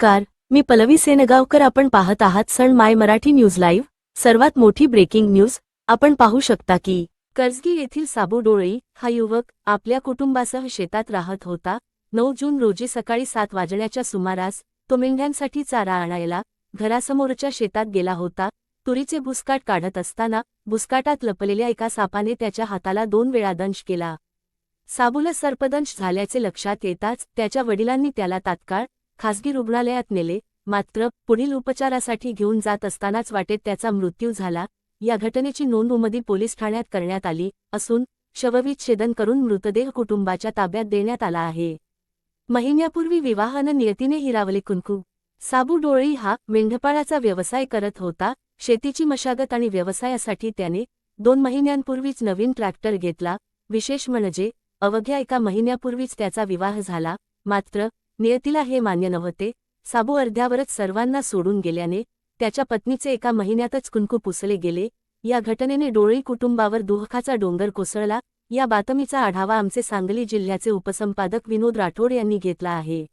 नमस्कार मी पलवी सेनगावकर आपण पाहत आहात सण माय मराठी न्यूज लाईव्ह. सर्वात मोठी ब्रेकिंग न्यूज आपण पाहू शकता की कर्जगी येथील साबू डोळी हा युवक आपल्या कुटुंबासह शेतात राहत होता. नऊ जून रोजी सकाळी सात वाजण्याच्या सुमारास तो मेंढ्यांसाठी चारा आणायला घरासमोरच्या शेतात गेला होता. तुरीचे भुसकाट काढत असताना भुसकाटात लपलेल्या एका सापाने त्याच्या हाताला दोन वेळा दंश केला. साबूला सर्पदंश झाल्याचे लक्षात येताच त्याच्या वडिलांनी त्याला तात्काळ खासगी रुग्णालयात नेले मात्र पुढील उपचारासाठी घेऊन जात असतानाच वाटेत त्याचा मृत्यू झाला. या घटनेची नोंद उमदी पोलीस ठाण्यात करण्यात आली असून शवविच्छेदन करून मृतदेह कुटुंबाच्या ताब्यात देण्यात आला आहे. महिन्यापूर्वी विवाहानं नियतीने हिरावले कुंकू. साबू डोळी हा मेंढपाळाचा व्यवसाय करत होता. शेतीची मशागत आणि व्यवसायासाठी त्याने दोन महिन्यांपूर्वीच नवीन ट्रॅक्टर घेतला. विशेष म्हणजे अवघ्या एका महिन्यापूर्वीच त्याचा विवाह झाला. मात्र नियतीला हे मान्य नव्हते. साबू अर्ध्यावरच सर्वांना सोडून गेल्याने त्याच्या पत्नीचे एका महिन्यातच कुंकू पुसले गेले. या घटनेने डोळी कुटुंबावर दुःखाचा डोंगर कोसळला. या बातमीचा आढावा आमचे सांगली जिल्ह्याचे उपसंपादक विनोद राठोड यांनी घेतला आहे.